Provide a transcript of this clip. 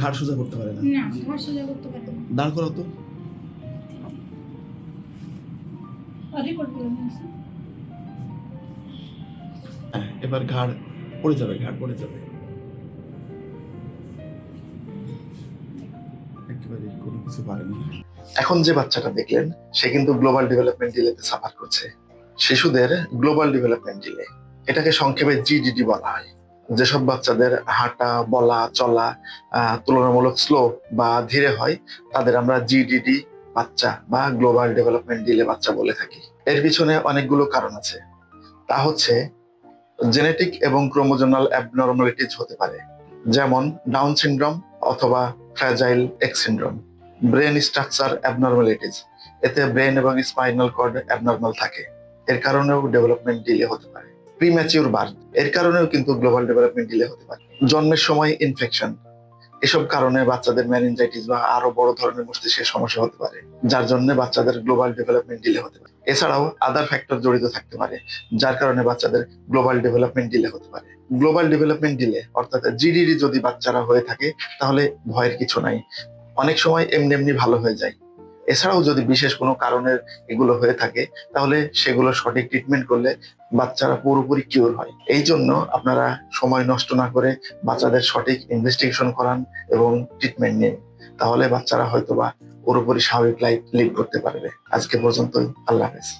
ঘাড় সোজা করতে পারে না? না ঘর সোজা করতে পারে না। দাঁড় তো। করে নিয়েছি হ্যাঁ এবার ঘাড় পড়ে যাবে ঘাড় পড়ে যাবে। একেবারে কোনো কিছু পারেনি। এখন যে বাচ্চাটা দেখলেন সে কিন্তু গ্লোবাল ডেভেলপমেন্ট ডিলেতে সাফার করছে। শিশুদের গ্লোবাল ডেভেলপমেন্ট ডিলে এটাকে সংক্ষেপে জিডিডি বলা হয়। যেসব বাচ্চাদের হাঁটা, বলা, চলা তুলনামূলক স্লো বা ধীরে হয়, তাদের আমরা জিডিডি বাচ্চা বা গ্লোবাল ডেভেলপমেন্ট ডিলে বাচ্চা বলে থাকি। এর পিছনে অনেকগুলো কারণ আছে। তা হচ্ছে জেনেটিক এবং ক্রোমোজোনাল অ্যাবনর্মালিটিজ হতে পারে, যেমন ডাউন সিনড্রোম অথবা fragile X syndrome brain structure abnormalities এতে ব্রেন এবং স্পাইনাল কর্ড অ্যাবনর্মাল থাকে। এর কারণেও ডেভেলপমেন্ট ডিলে হতে পারে। প্রিম্যাচিউর বার্থ এর কারণেও কিন্তু গ্লোবাল ডেভেলপমেন্ট ডিলে হতে পারে। জন্মের সময় ইনফেকশন এসব কারণে বাচ্চাদের ম্যানিনজাইটিস বা আরও বড় ধরনের মস্তিষ্কের সমস্যা হতে পারে, যার জন্য বাচ্চাদের গ্লোবাল ডেভেলপমেন্ট ডিলে হতে পারে। এছাড়াও আদার ফ্যাক্টর জড়িত থাকতে পারে, যার কারণে বাচ্চাদের গ্লোবাল ডেভেলপমেন্ট ডিলে হতে পারে। গ্লোবাল ডেভেলপমেন্ট ডিলে অর্থাৎ জিডিডি যদি বাচ্চারা হয়ে থাকে, তাহলে ভয়ের কিছু নাই। অনেক সময় এমনি এমনি ভালো হয়ে যায়। এছাড়াও যদি বিশেষ কোনো কারণের এগুলো হয়ে থাকে, তাহলে সেগুলো সঠিক ট্রিটমেন্ট করলে বাচ্চারা পুরোপুরি কিওর হয়। এই জন্য আপনারা সময় নষ্ট না করে বাচ্চাদের সঠিক ইনভেস্টিগেশন করান এবং ট্রিটমেন্ট নিন। তাহলে বাচ্চারা হয়তোবা পুরোপুরি স্বাভাবিক লাইফ লিড করতে পারবে। আজকে পর্যন্তই। আল্লাহ হাফেজ।